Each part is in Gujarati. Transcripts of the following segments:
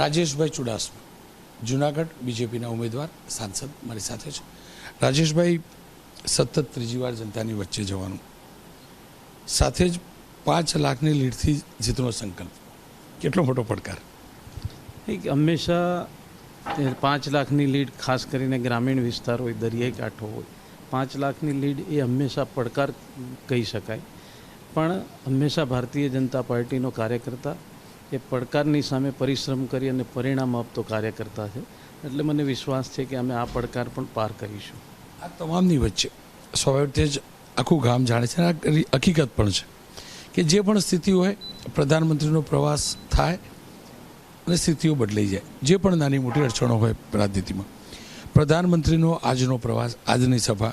રાજેશભાઈ ચુડાસમા, જુનાગઢ બીજેપીના ઉમેદવાર, સાંસદ મારી સાથે છે. રાજેશભાઈ સતત ત્રીજી વાર જનતાની વચ્ચે જવાનું. સાથે જ પાંચ લાખની લીડથી જીતનો સંકલ્પ. કેટલો મોટો પડકાર? એક હંમેશા પાંચ લાખની લીડ ખાસ કરીને ગ્રામીણ વિસ્તાર હોય દરિયાઈ કાંઠો હોય, પાંચ લાખની લીડ એ હંમેશા પડકાર કહી શકાય. પણ હંમેશા ભારતીય જનતા પાર્ટીનો કાર્યકર્તા એ પડકારની સામે પરિશ્રમ કરી અને પરિણામ આપતો કાર્યકર્તા છે. એટલે મને વિશ્વાસ છે કે અમે આ પડકાર પણ પાર કરીશું. આ તમામની વચ્ચે સ્વાભાવિક જ આખું ગામ જાણે છે આ હકીકત પણ છે કે જે પણ સ્થિતિ હોય, પ્રધાનમંત્રીનો પ્રવાસ થાય અને સ્થિતિઓ બદલાઈ જાય. જે પણ નાની મોટી અડચણો હોય રાજનીતિમાં. પ્રધાનમંત્રીનો આજનો પ્રવાસ, આજની સભા,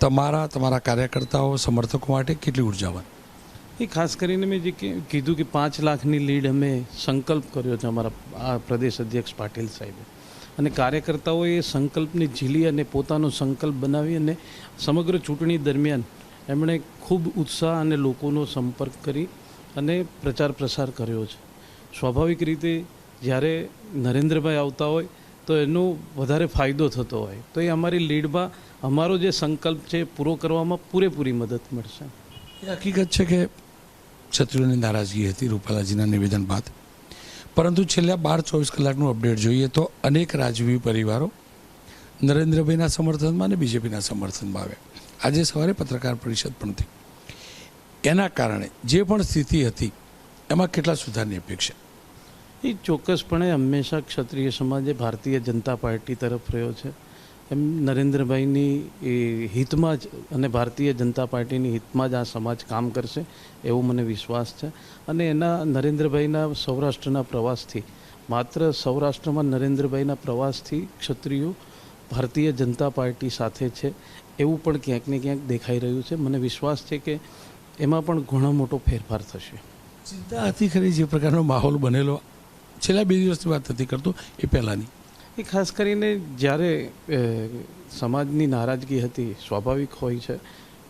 તમારા તમારા કાર્યકર્તાઓ, સમર્થકો માટે કેટલી ઉર્જાવાન? એ ખાસ કરીને મેં જે કીધું કે પાંચ લાખની લીડ અમે સંકલ્પ કર્યો છે અમારા આ પ્રદેશ અધ્યક્ષ પાટીલ સાહેબે. અને કાર્યકર્તાઓએ એ સંકલ્પને ઝીલી અને પોતાનો સંકલ્પ બનાવી અને સમગ્ર ચૂંટણી દરમિયાન એમણે ખૂબ ઉત્સાહ અને લોકોનો સંપર્ક કરી અને પ્રચાર પ્રસાર કર્યો છે. સ્વાભાવિક રીતે જ્યારે નરેન્દ્રભાઈ આવતા હોય તો એનો વધારે ફાયદો થતો હોય. તો એ અમારી લીડમાં અમારો જે સંકલ્પ છે પૂરો કરવામાં પૂરેપૂરી મદદ મળશે. એ હકીકત છે કે ક્ષત્રિયોની નારાજગી હતી રૂપાલાજીના નિવેદન બાદ. પરંતુ છેલ્લા બાર ચોવીસ કલાકનું અપડેટ જોઈએ તો અનેક રાજવી પરિવારો નરેન્દ્રભાઈના સમર્થનમાં અને બીજેપીના સમર્થનમાં આવ્યા. આજે સવારે પત્રકાર પરિષદ પણ થઈ. એના કારણે જે પણ સ્થિતિ હતી, એમાં કેટલા સુધારની અપેક્ષા? એ ચોક્કસપણે હંમેશા ક્ષત્રિય સમાજે ભારતીય જનતા પાર્ટી તરફ રહ્યો છે. એમ નરેન્દ્રભાઈની હિતમાં જ અને ભારતીય જનતા પાર્ટીની હિતમાં જ આ સમાજ કામ કરશે એવો મને વિશ્વાસ છે. અને એના નરેન્દ્રભાઈના સૌરાષ્ટ્રના પ્રવાસથી, માત્ર સૌરાષ્ટ્રમાં નરેન્દ્રભાઈના પ્રવાસથી ક્ષત્રિયો ભારતીય જનતા પાર્ટી સાથે છે એવું પણ ક્યાંક ને ક્યાંક દેખાઈ રહ્યું છે. મને વિશ્વાસ છે કે એમાં પણ ઘણો મોટો ફેરફાર થશે. ચિંતા હતી ખરી જે પ્રકારનો માહોલ બનેલો? છેલ્લા બે દિવસની વાત નથી કરતો, એ પહેલાંની. એ ખાસ કરીને જ્યારે સમાજની નારાજગી હતી, સ્વાભાવિક હોય છે,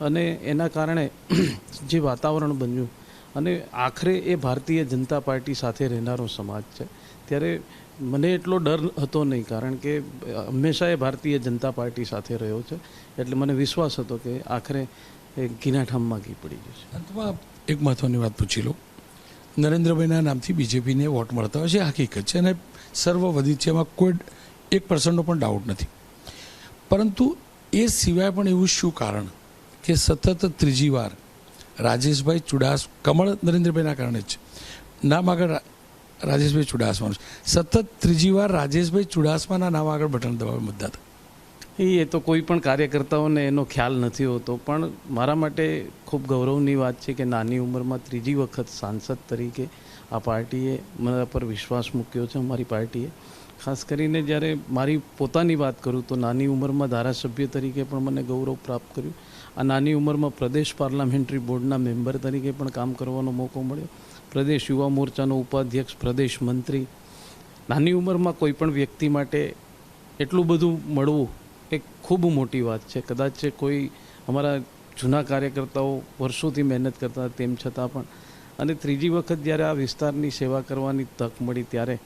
અને એના કારણે જે વાતાવરણ બન્યું, અને આખરે એ ભારતીય જનતા પાર્ટી સાથે રહેનારો સમાજ છે, ત્યારે મને એટલો ડર હતો નહીં, કારણ કે હંમેશા એ ભારતીય જનતા પાર્ટી સાથે રહ્યો છે, એટલે મને વિશ્વાસ હતો કે આખરે એ ગીનાઠામમાં ઘી પડી જશે. અંતમાં એક મહત્વની વાત પૂછી લઉં. નરેન્દ્રભાઈના નામથી બીજેપીને વોટ મળતા હોય છે હકીકત છે. અને સર્વવધિત છે એમાં કોઈ એક પર્સન્ટનો પણ ડાઉટ નથી. પરંતુ એ સિવાય પણ એવું શું કારણ કે સતત ત્રીજી વાર રાજેશભાઈ ચુડાસ, કમળ નરેન્દ્રભાઈના કારણે જ છે નામ આગળ રાજેશભાઈ ચુડાસમાનું છે. સતત ત્રીજી વાર રાજેશભાઈ ચુડાસમાના નામ આગળ બટન દબાવે મતદાતા એ તો કોઈ પણ કાર્યકર્તાઓને એનો ખ્યાલ નથી હોતો, પણ મારા માટે ખૂબ ગૌરવની વાત છે કે નાની ઉંમરમાં ત્રીજી વખત સાંસદ તરીકે આ પાર્ટીએ મારા પર વિશ્વાસ મૂક્યો છે, અમારી પાર્ટીએ. ખાસ કરીને જ્યારે મારી પોતાની વાત કરું તો નાની ઉંમરમાં ધારાસભ્ય તરીકે પણ મને ગૌરવ પ્રાપ્ત કર્યું. આ નાની ઉંમરમાં પ્રદેશ પાર્લામેન્ટરી બોર્ડના મેમ્બર તરીકે પણ કામ કરવાનો મોકો મળ્યો. પ્રદેશ યુવા મોરચાનો ઉપાધ્યક્ષ, પ્રદેશ મંત્રી. નાની ઉંમરમાં કોઈ પણ વ્યક્તિ માટે એટલું બધું મળવું એ ખૂબ મોટી વાત છે. કદાચ કોઈ અમારા જૂના કાર્યકર્તાઓ વર્ષોથી મહેનત કરતા તેમ છતાં પણ. અને ત્રીજી વખત જ્યારે આ વિસ્તારની સેવા કરવાની તક મળી, ત્યારે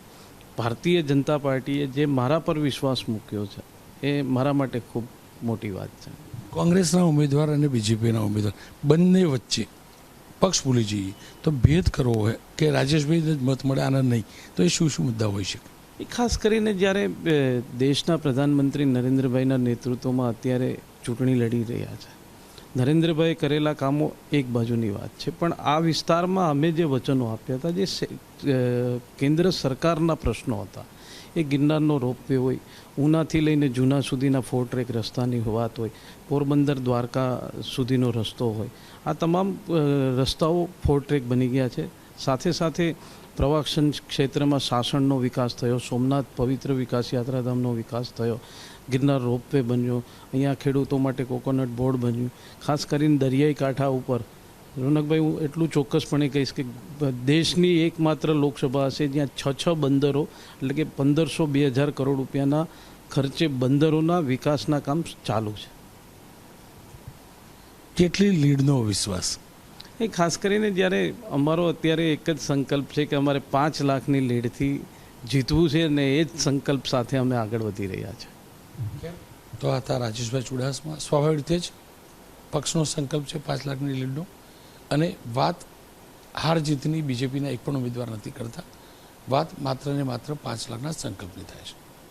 ભારતીય જનતા પાર્ટીએ જે મારા પર વિશ્વાસ મૂક્યો છે, એ મારા માટે ખૂબ મોટી વાત છે. કોંગ્રેસના ઉમેદવાર અને બીજેપીના ઉમેદવાર બંને વચ્ચે પક્ષ ભૂલી જઈએ તો ભેદ કરવો હોય કે રાજેશભાઈને જ મત મળે આનંદ નહીં. તો એ શું શું મુદ્દા હોઈ શકે? એ ખાસ કરીને જ્યારે દેશના પ્રધાનમંત્રી નરેન્દ્રભાઈના નેતૃત્વમાં અત્યારે ચૂંટણી લડી રહ્યા છે. નરેન્દ્રભાઈ કરેલા કામો એક બાજુની વાત છે, પણ આ વિસ્તારમાં અમે જે વચનો આપ્યા હતા, જે કેન્દ્ર સરકારના પ્રશ્નો હતા, એ ગિરનારનો રોપવે હોય, ઉનાથી લઈને જૂના સુધીના ફોર ટ્રેક રસ્તાની વાત હોય, પોરબંદર, દ્વારકા સુધીનો રસ્તો હોય, આ તમામ રસ્તાઓ ફોર ટ્રેક બની ગયા છે. સાથે સાથે પ્રવાસન ક્ષેત્રમાં સાસણનો વિકાસ થયો, સોમનાથ પવિત્ર વિકાસ યાત્રાધામનો વિકાસ થયો, ગિરનાર રોપવે બન્યો, અહીંયા ખેડૂતો માટે કોકોનટ બોર્ડ બન્યું, ખાસ કરીને દરિયાઈ કાંઠા ઉપર. રોનકભાઈ, હું એટલું ચોક્કસપણે કહીશ કે દેશની એકમાત્ર લોકસભા હશે જ્યાં છ છ બંદરો, એટલે કે પંદરસો બે હજાર કરોડ રૂપિયાના ખર્ચે બંદરોના વિકાસના કામ ચાલુ છે. કેટલી લીડનો વિશ્વાસ? એ ખાસ કરીને જ્યારે અમારો અત્યારે એક જ સંકલ્પ છે કે અમારે પાંચ લાખની લીડથી જીતવું છે અને એ જ સંકલ્પ સાથે અમે આગળ વધી રહ્યા છે. તો આ હતા રાજેશભાઈ ચુડાસમા. સ્વાભાવિક રીતે જ પક્ષનો સંકલ્પ છે પાંચ લાખની લીડનો. અને વાત હાર જીતની બીજેપીના એક પણ ઉમેદવાર નથી કરતા. વાત માત્ર ને માત્ર પાંચ લાખના સંકલ્પની થાય છે.